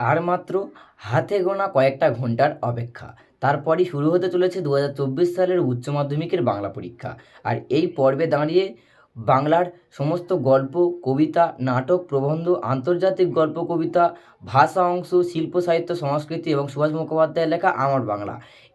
আর মাত্র হাতে গোনা কয়েকটা ঘণ্টার অপেক্ষা। তারপরই শুরু হতে চলেছে দু হাজার চব্বিশ সালের উচ্চ মাধ্যমিকের বাংলা পরীক্ষা। আর এই পর্বে দাঁড়িয়ে বাংলার সমস্ত গল্প, কবিতা, নাটক, প্রবন্ধ, আন্তর্জাতিক গল্প, কবিতা, ভাষা, অংশ, শিল্প, সাহিত্য, সংস্কৃতি এবং সুভাষ মুখোপাধ্যায়ের লেখা আমার বাংলা।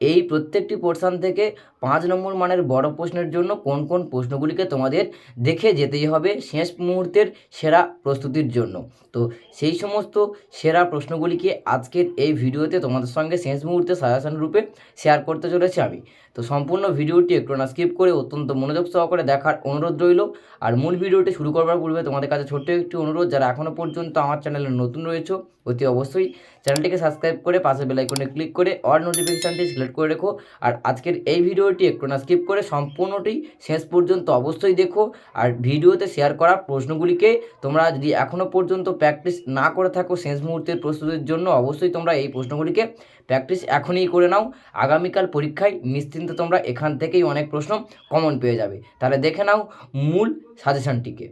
এই প্রত্যেকটি পোর্শান থেকে পাঁচ নম্বর মানের বড় প্রশ্নের জন্য কোন কোন প্রশ্নগুলিকে তোমাদের দেখে যেতেই হবে শেষ মুহূর্তের সেরা প্রস্তুতির জন্য। তো সেই সমস্ত সেরা প্রশ্নগুলিকে আজকের এই ভিডিওতে তোমাদের সঙ্গে শেষ মুহূর্তে সাজেশন রূপে শেয়ার করতে চলেছি আমি। তো সম্পূর্ণ ভিডিওটি একটু না স্কিপ করে অত্যন্ত মনোযোগ সহকারে দেখার অনুরোধ রইল। আর মূল ভিডিওটি শুরু করবার পূর্বে তোমাদের কাছে ছোট্ট একটি অনুরোধ, যারা এখনও পর্যন্ত আমার চ্যানেলে নতুন রয়েছে, অতি অবশ্যই চ্যানেলটিকে সাবস্ক্রাইব করে পাশে বেলাইকনে ক্লিক করে অল নোটিফিকেশানটি সিলেক্ট করে রেখো। আর আজকের এই ভিডিওটি একটু না স্কিপ করে সম্পূর্ণটি শেষ পর্যন্ত অবশ্যই দেখো। আর ভিডিওতে শেয়ার করা প্রশ্নগুলিকে তোমরা যদি এখনও পর্যন্ত প্র্যাকটিস না করে থাকো শেষ মুহূর্তের প্রস্তুতির জন্য, অবশ্যই তোমরা এই প্রশ্নগুলিকে প্র্যাকটিস এখনই করে নাও। আগামীকাল পরীক্ষায় নিশ্চিন্ত তোমরা এখান থেকেই অনেক প্রশ্ন কমন পেয়ে যাবে। তাহলে দেখে নাও মূল সাজেশনটিকে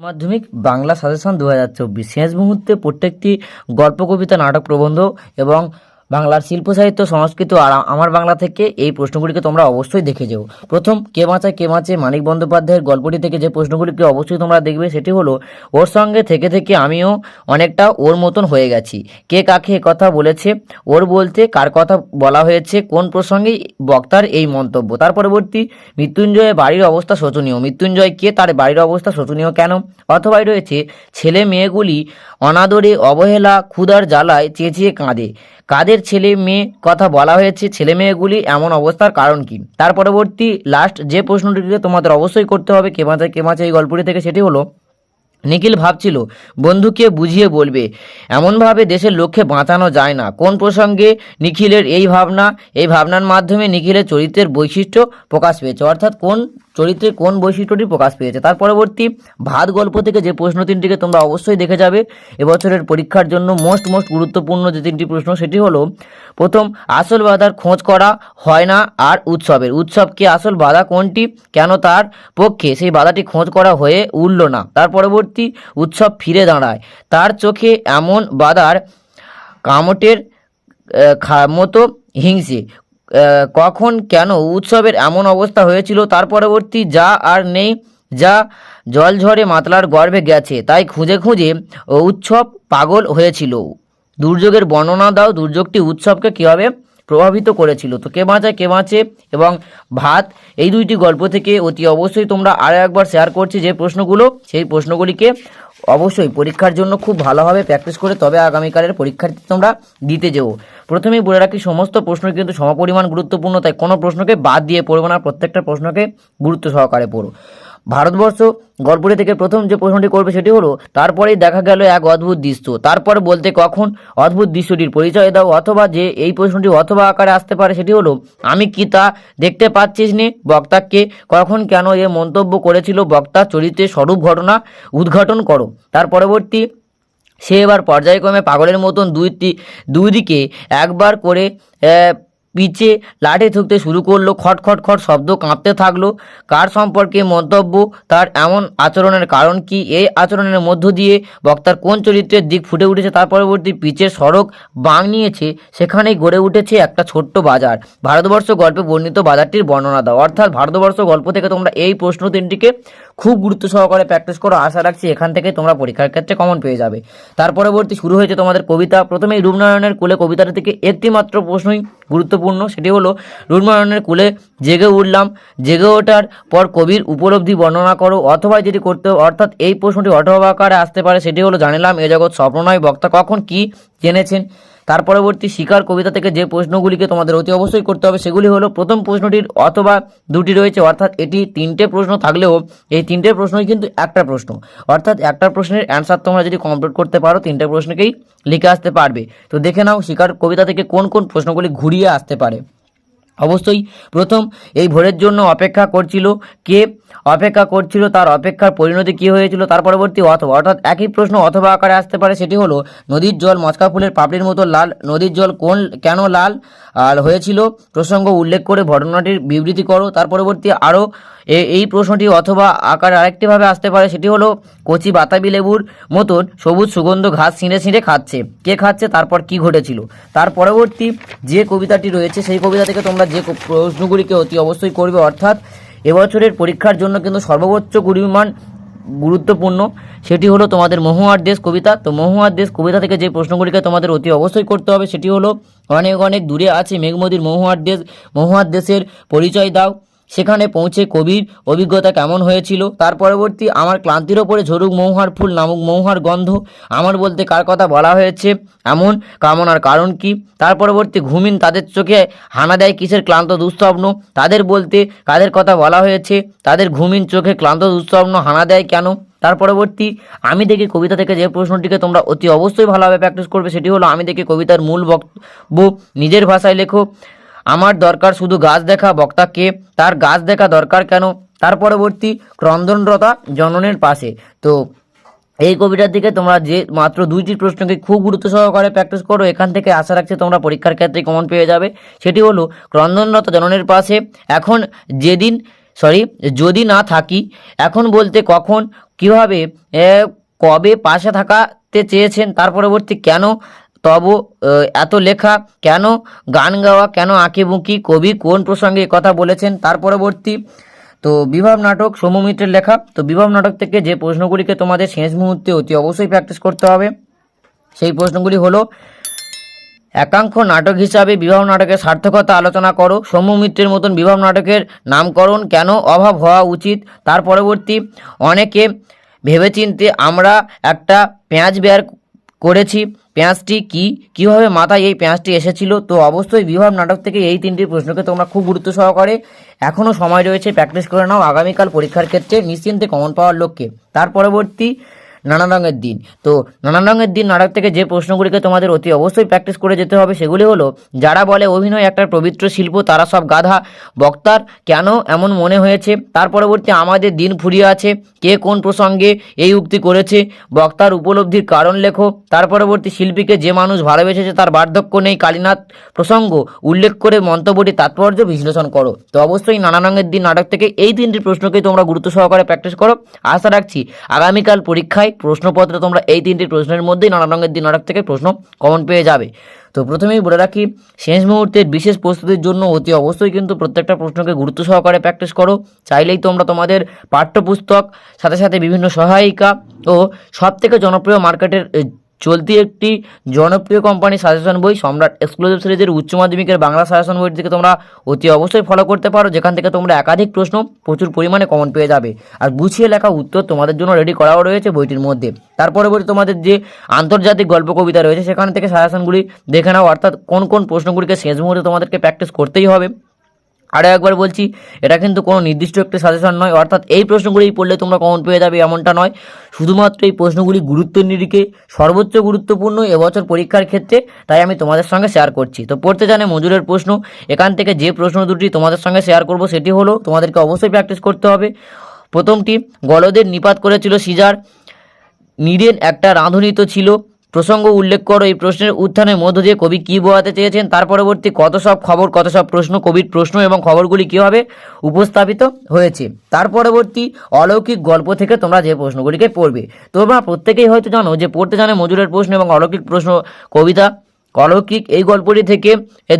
মাধ্যমিক বাংলা সাজেশন দু হাজার চব্বিশ। শেষ মুহূর্তে প্রত্যেকটি গল্প, কবিতা, নাটক, প্রবন্ধ এবং বাংলার শিল্প সাহিত্য, সংস্কৃত আর আমার বাংলা থেকে এই প্রশ্নগুলিকে তোমরা অবশ্যই দেখে যেও। প্রথম, কে বাঁচায় কে বাঁচে, মানিক বন্দ্যোপাধ্যায়ের গল্পটি থেকে যে প্রশ্নগুলিকে অবশ্যই তোমরা দেখবে সেটি হলো, ওর সঙ্গে থেকে থেকে আমিও অনেকটা ওর মতন হয়ে গেছি। কে কাকে কথা বলেছে, ওর বলতে কার কথা বলা হয়েছে, কোন প্রসঙ্গে বক্তার এই মন্তব্য। তার পরবর্তী মৃত্যুঞ্জয়ের বাড়ির অবস্থা শোচনীয়। মৃত্যুঞ্জয় কে, তার বাড়ির অবস্থা শোচনীয় কেন? অথবা রয়েছে, ছেলে মেয়েগুলি অনাদরে অবহেলা, ক্ষুধার জ্বালায় চেঁচিয়ে কাঁদে। কাদের ছেলে মেয়ে কথা বলা হয়েছে, ছেলে মেয়েগুলি এমন অবস্থার কারণ কি? তার পরবর্তী লাস্ট যে প্রশ্নটিকে তোমাদের অবশ্যই করতে হবে, কে বাঁচায়, কে এই গল্পটি থেকে সেটি হলো নিখিল ভাবছিল, বন্ধুকে বুঝিয়ে বলবে, এমনভাবে দেশের লক্ষ্যে বাঁচানো যায় না। কোন প্রসঙ্গে নিখিলের এই ভাবনা? এই ভাবনার মাধ্যমে নিখিলের চরিত্রের বৈশিষ্ট্য প্রকাশ পেয়েছে। অর্থাৎ কোন চরিত্রের কোন বৈশিষ্ট্যটি প্রকাশ পেয়েছে? তার পরবর্তী ভাত গল্প থেকে যে প্রশ্ন তিনটিকে তোমরা অবশ্যই দেখে যাবে, এবছরের পরীক্ষার জন্য মোস্ট মোস্ট গুরুত্বপূর্ণ যে তিনটি প্রশ্ন, সেটি হলো, প্রথম, আসল বাধার খোঁজ করা হয় না আর উৎসবের। উৎসবকে আসল বাধা কোনটি? কেন তার পক্ষে সেই বাধাটি খোঁজ করা হয়ে উঠল না? তার পরবর্তী উৎসব ফিরে দাঁড়ায়। তার চোখে এমন বাধার কামটের মতো হিংসে। কখন কেন উৎসবের এমন অবস্থা হয়েছিল তার পরবর্তী যা আর নেই, যা জল ঝড়ে মাতলার গর্ভে গেছে। তাই খুঁজে খুঁজে উৎসব পাগল হয়েছিল। দুর্যোগের বর্ণনা দাও, দুর্যোগটি উৎসবকে কীভাবে প্রভাবিত করেছিল। তো কে বাঁচায়, কে বাঁচে এবং ভাত, এই দুইটি গল্প থেকে অতি অবশ্যই তোমরা আরও একবার শেয়ার করছি যে প্রশ্নগুলো। সেই প্রশ্নগুলিকে অবশ্যই পরীক্ষার জন্য খুব ভালোভাবে প্র্যাকটিস করে তবে আগামীকালের পরীক্ষার্থী তোমরা দিতে যেও। প্রথমেই বলে রাখি, সমস্ত প্রশ্ন কিন্তু সমপরিমাণ গুরুত্বপূর্ণ, তাই কোনো প্রশ্নকে বাদ দিয়ে পড়ব না, প্রত্যেকটা প্রশ্নকে গুরুত্ব সহকারে পড়ো। ভারতবর্ষ গল্পটি থেকে প্রথম যে প্রশ্নটি করবে সেটি হলো, তারপরেই দেখা গেল এক অদ্ভুত দৃশ্য। তারপর বলতে কখন অদ্ভুত দৃশ্যটির পরিচয় দাও, অথবা যে এই প্রশ্নটি অথবা আকারে আসতে পারে সেটি হলো, আমি কি তা দেখতে পাচ্ছিস নে? বক্তাকে কখন কেন এ মন্তব্য করেছিল? বক্তার চরিত্রের স্বরূপ ঘটনা উদ্ঘাটন করো। তার পরবর্তী, সে এবার পর্যায়ক্রমে পাগলের মতন দুইটি দুই দিকে একবার করে পিছে লাঠি ঠুকতে শুরু করল, খট খট খট শব্দ কাঁপতে থাকল। কার সম্পর্কে মন্তব্য? তার এমন আচরণের কারণ কি? এই আচরণের মধ্য দিয়ে বক্তার কোন চরিত্রের দিক ফুটে উঠেছে? তার পরবর্তী পিচের সড়ক বাং নিয়েছে, সেখানেই গড়ে উঠেছে একটা ছোট্ট বাজার। ভারতবর্ষ গল্পে বর্ণিত বাজারটির বর্ণনা দাও। অর্থাৎ ভারতবর্ষ গল্প থেকে তোমরা এই প্রশ্ন তিনটিকে খুব গুরুত্ব সহকারে প্র্যাকটিস করো। আশা রাখছি এখান থেকে তোমরা পরীক্ষার ক্ষেত্রে কমন পেয়ে যাবে। তার পরবর্তী শুরু হয়েছে তোমাদের কবিতা। প্রথমেই রূপনারায়ণের কুলে কবিতাটা থেকে একটি মাত্র প্রশ্নই গুরুত্বপূর্ণ। সেটি হলো রূপনারায়ণের কুলে জেগে উঠলাম। জেগে ওঠার পর কবির উপলব্ধি বর্ণনা করো, অথবা যেটি করতে অর্থাৎ এই প্রশ্নটি অটবাকারে আসতে পারে, সেটি হলো, জানিলাম এ জগৎ স্বপ্ন নয়, বক্তা কখন কি জেনেছেন? তার পরবর্তী শিকার কবিতা থেকে যে প্রশ্নগুলিকে তোমাদের অতি অবশ্যই করতে হবে, সেগুলি হলো, প্রথম প্রশ্নটির অথবা দুটি রয়েছে, অর্থাৎ এটি তিনটে প্রশ্ন থাকলেও এই তিনটে প্রশ্নই কিন্তু একটা প্রশ্ন। অর্থাৎ একটা প্রশ্নের অ্যান্সার তোমরা যদি কমপ্লিট করতে পারো, তিনটে প্রশ্নকেই লিখে আসতে পারবে। তো দেখে নাও শিকার কবিতা থেকে কোন কোন প্রশ্নগুলি ঘুরিয়ে আসতে পারে। অবশ্যই প্রথম এই ভোরের জন্য অপেক্ষা করছিল কে? অপেক্ষা করছিল, তার অপেক্ষার পরিণতি কী হয়েছিল তার পরবর্তী অথবা, অর্থাৎ একই প্রশ্ন অথবা আকারে আসতে পারে, সেটি হলো, নদীর জল মচকা ফুলের পাপড়ির মতো লাল, নদীর জল কোন, কেন লাল, আর হয়েছিল? প্রসঙ্গ উল্লেখ করে ঘটনাটির বিবৃতি করো। তার পরবর্তী আরও এই প্রশ্নটি অথবা আকার আরেকটিভাবে আসতে পারে, সেটি হলো, কচি বাতাবি লেবুর মতন সবুজ সুগন্ধ ঘাস ছিঁড়ে ছিঁড়ে খাচ্ছে। কে খাচ্ছে, তারপর কি ঘটেছিল? তার পরবর্তী যে কবিতাটি রয়েছে, সেই কবিতা থেকে তোমরা যে প্রশ্নগুলিকে অতি অবশ্যই করবে, অর্থাৎ এবছরের পরীক্ষার জন্য কিন্তু সর্বোচ্চ গুরুমান গুরুত্বপূর্ণ। সেটি হলো তোমাদের মহুয়ার দেশ কবিতা। তো মহুয়ার দেশ কবিতা থেকে যে প্রশ্নগুলিকে তোমাদের অতি অবশ্যই করতে হবে, সেটি হলো, অনেক অনেক দূরে আছে মেঘমদির মহুয়ার দেশ। মহুয়ার দেশের পরিচয় দাও। সেখানে পৌঁছে কবির অভিজ্ঞতা কেমন হয়েছিল? তার পরবর্তী, আমার ক্লান্তির ওপরে ঝরুক মৌহার ফুল নামক মৌহার গন্ধ। আমার বলতে কার কথা বলা হয়েছে? এমন কামনার কারণ কি? তার পরবর্তী, ঘুমিন তাদের চোখে হানা দেয় কিসের ক্লান্ত দুঃস্বপ্ন? তাদের বলতে কাদের কথা বলা হয়েছে? তাদের ঘুমিন চোখে ক্লান্ত দুঃস্বপ্ন হানা দেয় কেন? তার পরবর্তী, আমি দেখি কবিতা থেকে যে প্রশ্নটিকে তোমরা অতি অবশ্যই ভালোভাবে প্র্যাকটিস করবে, সেটি হলো, আমি দেখি কবিতার মূল বক্তব্য নিজের ভাষায় লেখো। আমার দরকার শুধু গাছ দেখা বক্তাকে তার গাছ দেখা দরকার কেন? তার পরবর্তী ক্রন্দনরতা জননের পাশে। তো, এই কবিতার দিকে তোমরা যে মাত্র দুইটি প্রশ্নকে খুব গুরুত্ব সহকারে প্র্যাকটিস করো, এখান থেকে আশা রাখছি তোমরা পরীক্ষার ক্ষেত্রে কমন পেয়ে যাবে। সেটি হলো, ক্রন্দনরত জননের পাশে, এখন যেদিন সরি যদি না থাকি, এখন বলতে কখন, কীভাবে কবে পাশে থাকাতে চেয়েছেন, তার পরবর্তী কেন তব এত লেখা কেন? গান গাওয়া কেন আঁকি বুকি কবি কোন প্রসঙ্গে কথা বলেছেন? তার পরবর্তী। তো বিভাব নাটক সৌম্যমিত্রের লেখা। তো বিভাব নাটক থেকে যে প্রশ্নগুলিকে তোমাদের শেষ মুহূর্তে অতি অবশ্যই প্র্যাকটিস করতে হবে, সেই প্রশ্নগুলি হলো, একাঙ্ক নাটক হিসাবে বিবাহ নাটকের সার্থকতা আলোচনা করো। সৌম্যমিত্রের মতন বিবাহ নাটকের নামকরণ কেন অভাব হওয়া উচিত? তার পরবর্তী, অনেকে ভেবেচিন্তে আমরা একটা পেঁয়াজ বের করেছি। পেঁয়াজটি কি? কীভাবে মাথায় এই পেঁয়াজটি এসেছিল? তো অবশ্যই বিভাব নাটক থেকে এই তিনটি প্রশ্নকে তোমরা খুব গুরুত্ব সহকারে এখনও সময় রয়েছে প্র্যাকটিস করে নাও। আগামীকাল পরীক্ষার ক্ষেত্রে নিশ্চিন্তে কমন পাওয়ার লক্ষ্যে তার পরবর্তী নানান রঙের দিন। তো নানান রঙের দিন নাটক থেকে যে প্রশ্নগুলিকে তোমাদের অতি অবশ্যই প্র্যাকটিস করে যেতে হবে সেগুলি হলো, যারা বলে অভিনয় একটা পবিত্র শিল্প, তারা সব গাধা, বক্তার কেন এমন মনে হয়েছে? তার পরবর্তী আমাদের দিন ফুরিয়ে আছে, কে কোন প্রসঙ্গে এই উক্তি করেছে? বক্তার উপলব্ধির কারণ লেখো। তার পরবর্তী শিল্পীকে যে মানুষ ভালোবেসেছে তার বার্ধক্য নেই, কালীনাথ প্রসঙ্গ উল্লেখ করে মন্তব্যটি তাৎপর্য বিশ্লেষণ করো। তো অবশ্যই নানা রঙের দিন নাটক থেকে এই তিনটি প্রশ্নকে তোমরা গুরুত্ব সহকারে প্র্যাকটিস করো। আশা রাখছি আগামীকাল পরীক্ষায় প্রশ্নপত্রে তোমরা এই তিনটি প্রশ্নের মধ্যেই নানা রঙের দিন নাটক থেকে প্রশ্ন কমন পেয়ে যাবে। তো প্রথমেই বলে রাখি, শেষ মুহূর্তের বিশেষ প্রস্তুতির জন্য অতি অবশ্যই কিন্তু প্রত্যেকটা প্রশ্নকে গুরুত্ব সহকারে প্র্যাকটিস করো। চাইলেই তোমরা তোমাদের পাঠ্যপুস্তক, সাথে সাথে বিভিন্ন সহায়িকা ও সবথেকে জনপ্রিয় মার্কেটের চলতি একটি জনপ্রিয় কোম্পানি সাজেশন বই সম্রাট এক্সক্লুসিভ সিরিজের উচ্চ মাধ্যমিকের বাংলা সাজেশন বইয়ের থেকে তোমরা অতি অবশ্যই ফলো করতে পারো, যেখান থেকে তোমরা একাধিক প্রশ্ন প্রচুর পরিমাণে কমন পেয়ে যাবে। আর গুছিয়ে লেখা উত্তর তোমাদের জন্য রেডি করাও রয়েছে বইটির মধ্যে। তার পরবর্তী তোমাদের যে আন্তর্জাতিক গল্প কবিতা রয়েছে, সেখান থেকে সাজেশনগুলি দেখে নাও, অর্থাৎ কোন কোন প্রশ্নগুলিকে শেষ মুহূর্তে তোমাদেরকে প্র্যাকটিস করতেই হবে। আরও একবার বলছি, এটা কিন্তু কোনো নির্দিষ্ট একটি সাজেশন নয়। অর্থাৎ এই প্রশ্নগুলি পড়লে তোমরা কমন পেয়ে যাবে, এমনটা নয়। শুধুমাত্র এই প্রশ্নগুলি গুরুত্ব নিরিখে, সর্বোচ্চ গুরুত্বপূর্ণ এবছর পরীক্ষার ক্ষেত্রে, তাই আমি তোমাদের সঙ্গে শেয়ার করছি। তো পড়তে জানে মজুরের প্রশ্ন, এখান থেকে যে প্রশ্ন দুটি তোমাদের সঙ্গে শেয়ার করব সেটি হলো, তোমাদেরকে অবশ্যই প্র্যাকটিস করতে হবে। প্রথমটি, গলদের নিপাত করেছিল সিজার, নীরেন একটা রাঁধুনি তো ছিল। প্রসঙ্গ উল্লেখ করো, এই প্রশ্নের উত্থানের মধ্য দিয়ে কবি কী বোঝাতে চেয়েছেন? তার পরবর্তী কত সব খবর, কত সব প্রশ্ন, কবির প্রশ্ন এবং খবরগুলি কীভাবে উপস্থাপিত হয়েছে? তার পরবর্তী অলৌকিক গল্প থেকে তোমরা যে প্রশ্নগুলিকে পড়বে, তোমরা প্রত্যেকেই হয়তো জানো যে পড়তে জানে মজুরের প্রশ্ন এবং অলৌকিক প্রশ্ন কবিতা অলৌকিক এই গল্পটি থেকে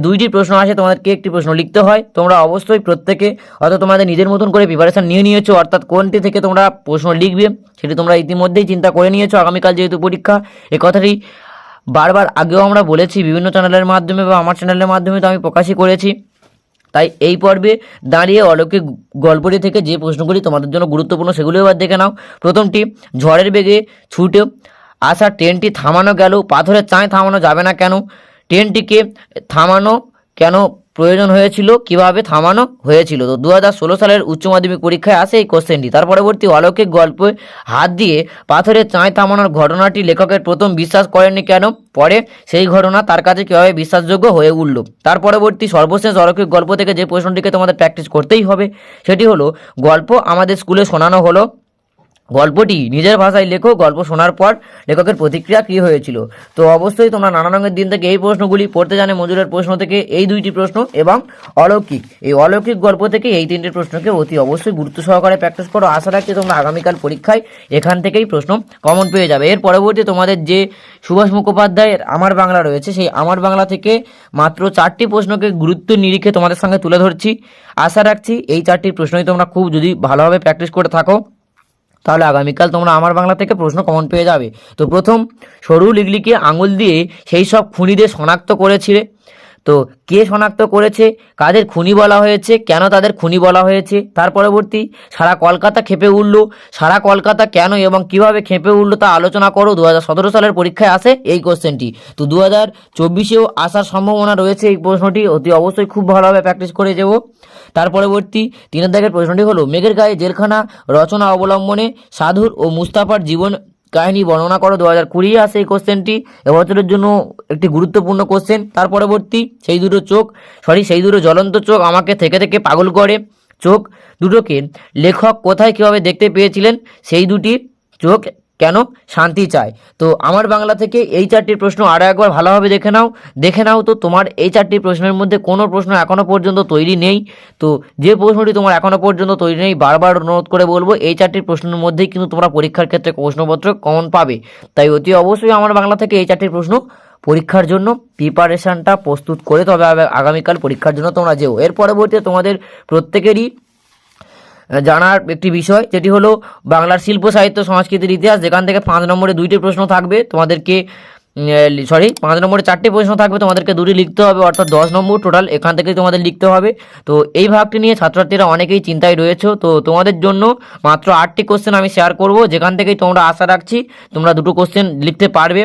দুইটি প্রশ্ন আসে, তোমাদেরকে একটি প্রশ্ন লিখতে হয়। তোমরা অবশ্যই প্রত্যেকে হয়তো তোমাদের নিজের মতন করে প্রিপারেশান নিয়ে নিয়েছো, অর্থাৎ কোনটি থেকে তোমরা প্রশ্ন লিখবে সেটি তোমরা ইতিমধ্যেই চিন্তা করে নিয়েছো আগামীকাল যেহেতু পরীক্ষা। এই কথাটি বারবার আগেও আমরা বলেছি বিভিন্ন চ্যানেলের মাধ্যমে বা আমার চ্যানেলের মাধ্যমে তো আমি প্রকাশই করেছি। তাই এই পর্বে দাঁড়িয়ে অলৌকিক গল্পটি থেকে যে প্রশ্নগুলি তোমাদের জন্য গুরুত্বপূর্ণ সেগুলো এবার দেখে নাও। প্রথমটি, ঝড়ের বেগে ছুটে আসা ট্রেনটি থামানো গেল পাথরের চাঁয় থামানো যাবে না কেন? ট্রেনটিকে থামানো কেন প্রয়োজন হয়েছিল? কীভাবে থামানো হয়েছিল? তো দু হাজার ষোলো সালের উচ্চ মাধ্যমিক পরীক্ষায় আসে এই কোশ্চেনটি তার পরবর্তী অলৌকিক গল্পে হাত দিয়ে পাথরের চাঁয় থামানোর ঘটনাটি লেখকের প্রথম বিশ্বাস করেননি কেন? পরে সেই ঘটনা তার কাছে কীভাবে বিশ্বাসযোগ্য হয়ে উঠল? তার পরবর্তী সর্বশেষ অলৌকিক গল্প থেকে যে প্রশ্নটিকে তোমাদের প্র্যাকটিস করতেই হবে, সেটি হলো, গল্প আমাদের স্কুলে শোনানো হলো। গল্পটি নিজের ভাষায় লেখো, গল্প শোনার পর লেখকের প্রতিক্রিয়া কী হয়েছিল? তো অবশ্যই তোমরা নানা রঙের দিন থেকে এই প্রশ্নগুলি পড়তে জানে মজুরের প্রশ্ন থেকে এই দুইটি প্রশ্ন এবং অলৌকিক। এই অলৌকিক গল্প থেকে এই তিনটি প্রশ্নকে অতি অবশ্যই গুরুত্ব সহকারে প্র্যাকটিস করো। আশা রাখছি তোমরা আগামীকাল পরীক্ষায় এখান থেকেই প্রশ্ন কমন পেয়ে যাবে। এর পরবর্তী তোমাদের যে সুভাষ মুখোপাধ্যায়ের আমার বাংলা রয়েছে, সেই আমার বাংলা থেকে মাত্র চারটি প্রশ্নকে গুরুত্ব নিরিখে তোমাদের সঙ্গে তুলে ধরছি। আশা রাখছি এই চারটি প্রশ্নই তোমরা খুব যদি ভালোভাবে প্র্যাকটিস করে থাকো। তাহলে আগামীকাল তোমরা আমার বাংলা থেকে প্রশ্ন কমন পেয়ে যাবে। তো প্রথম, সরু লিগলিকে আঙুল দিয়ে সেই সব খুনিদের শনাক্ত করেছিলে তো কে শনাক্ত করেছে? কাদের খুনি বলা হয়েছে? কেন তাদের খুনি বলা হয়েছে? তার পরবর্তী, সারা কলকাতা খেপে উঠল। সারা কলকাতা কেন এবং কীভাবে খেপে উঠল তা আলোচনা করো। দু হাজার সতেরো সালের পরীক্ষায় আসে এই কোশ্চেনটি। তো দু হাজার চব্বিশেও আসার সম্ভাবনা রয়েছে এই প্রশ্নটি। অতি অবশ্যই খুব ভালোভাবে প্র্যাকটিস করে যাব তার পরবর্তী তিনের দাগের প্রশ্নটি হলো, মেঘের গায়ে জেলখানা রচনা অবলম্বনে সাধুর ও মুস্তাফার জীবন কাহিনী বর্ণনা করো। দু হাজার কুড়ি আসে এই কোশ্চেনটি এবছরের জন্য একটি গুরুত্বপূর্ণ কোশ্চেন তার পরবর্তী, সেই দুটো চোখ সরি সেই দুটো জ্বলন্ত চোখ আমাকে থেকে থেকে পাগল করে। চোখ দুটোকে লেখক কোথায় কীভাবে দেখতে পেয়েছিলেন? সেই দুটি চোখ কেন? শান্তি চায় তো আমার বাংলা থেকে এই চারটি প্রশ্ন আরও একবার ভালোভাবে দেখে নাও। দেখে নাও তো তোমার এই চারটি প্রশ্নের মধ্যে কোনো প্রশ্ন এখনও পর্যন্ত তৈরি নেই। তো যে প্রশ্নটি তোমার এখনও পর্যন্ত তৈরি নেই, বারবার অনুরোধ করে বলব, এই চারটি প্রশ্নের মধ্যেই কিন্তু তোমরা পরীক্ষার ক্ষেত্রে প্রশ্নপত্র কমন পাবে। তাই অতি অবশ্যই আমার বাংলা থেকে এই চারটি প্রশ্ন পরীক্ষার জন্য প্রিপারেশানটা প্রস্তুত করে তবে আগামীকাল পরীক্ষার জন্য তোমরা যেও। এর পরবর্তীতে তোমাদের প্রত্যেকেরই জানার একটি বিষয়, যেটি হলো বাংলার শিল্প, সাহিত্য, সংস্কৃতির ইতিহাস। যেখান থেকে পাঁচ নম্বরে দুইটি প্রশ্ন থাকবে, তোমাদেরকে সরি পাঁচ নম্বরে চারটি প্রশ্ন থাকবে, তোমাদেরকে দুটি লিখতে হবে, অর্থাৎ দশ নম্বর টোটাল এখান থেকেই তোমাদের লিখতে হবে। তো এই ভাগটি নিয়ে ছাত্রছাত্রীরা অনেকেই চিন্তায় রয়েছে। তো তোমাদের জন্য মাত্র আটটি কোশ্চেন আমি শেয়ার করব, যেখান থেকেই তোমরা আশা রাখছি তোমরা দুটো কোশ্চেন লিখতে পারবে।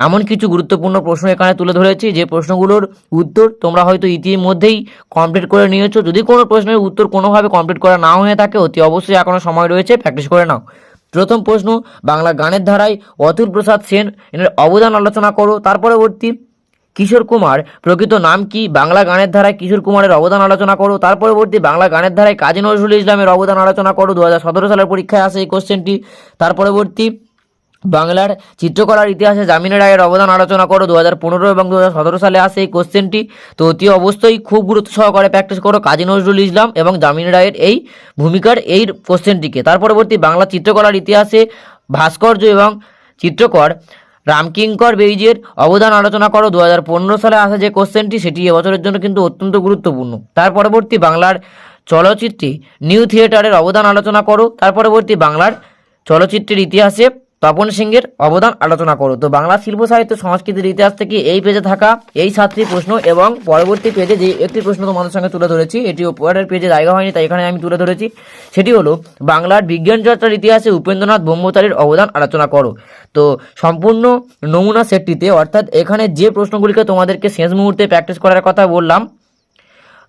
এমন কিছু গুরুত্বপূর্ণ প্রশ্ন এখানে তুলে ধরেছি, যে প্রশ্নগুলোর উত্তর তোমরা হয়তো ইতিমধ্যেই কমপ্লিট করে নিয়েছো। যদি কোনো প্রশ্নের উত্তর কোনোভাবে কমপ্লিট করা না হয়ে থাকে, অতি অবশ্যই এখনও সময় রয়েছে প্র্যাকটিস করে নাও। প্রথম প্রশ্ন, বাংলা গানের ধারায় অতুল প্রসাদ সেন এর অবদান আলোচনা করো। তার পরবর্তী, কিশোর কুমার, প্রকৃত নাম কি? বাংলা গানের ধারায় কিশোর কুমারের অবদান আলোচনা করো। তার পরবর্তী, বাংলা গানের ধারায় কাজী নজরুল ইসলামের অবদান আলোচনা করো। দু হাজার সতেরো সালের পরীক্ষায় আসে এই কোশ্চেনটি তার পরবর্তী বাংলার চিত্রকলার ইতিহাসে জামিনের রায়ের অবদান আলোচনা করো। দু হাজার পনেরো এবং দু হাজার সতেরো সালে আসে এই কোশ্চেনটি। তো অতি অবশ্যই খুব গুরুত্ব সহকারে প্র্যাকটিস করো। কাজী নজরুল ইসলাম এবং জামিন রায়ের এই ভূমিকার এই কোশ্চেনটিকে। তার পরবর্তী বাংলা চিত্রকলার ইতিহাসে ভাস্কর্য এবং চিত্রকর রামকিঙ্কর বেইজের অবদান আলোচনা করো। দু হাজার পনেরো সালে আসা যে কোশ্চেনটি, সেটি এবছরের জন্য কিন্তু অত্যন্ত গুরুত্বপূর্ণ। তার পরবর্তী বাংলার চলচ্চিত্রে নিউ থিয়েটারের অবদান আলোচনা করো। তার পরবর্তী বাংলার চলচ্চিত্রের ইতিহাসে তপন সিংয়ের অবদান আলোচনা করো। তো বাংলা শিল্প, সাহিত্য, সংস্কৃতির ইতিহাস থেকে এই পেজে থাকা এই সাতটি প্রশ্ন এবং পরবর্তী পেজে যে একটি প্রশ্ন তোমাদের সঙ্গে তুলে ধরেছি, এটি উপরের পেজে জায়গা হয়নি, তাই এখানে আমি তুলে ধরেছি। সেটি হলো, বাংলার বিজ্ঞান চর্চার ইতিহাসে উপেন্দ্রনাথ ব্রহ্মচারীর অবদান আলোচনা করো। তো সম্পূর্ণ নমুনা সেটটিতে, অর্থাৎ এখানে যে প্রশ্নগুলিকে তোমাদেরকে শেষ মুহূর্তে প্র্যাকটিস করার কথা বললাম,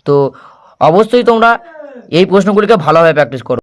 তো অবশ্যই তোমরা এই প্রশ্নগুলিকে ভালোভাবে প্র্যাকটিস করো।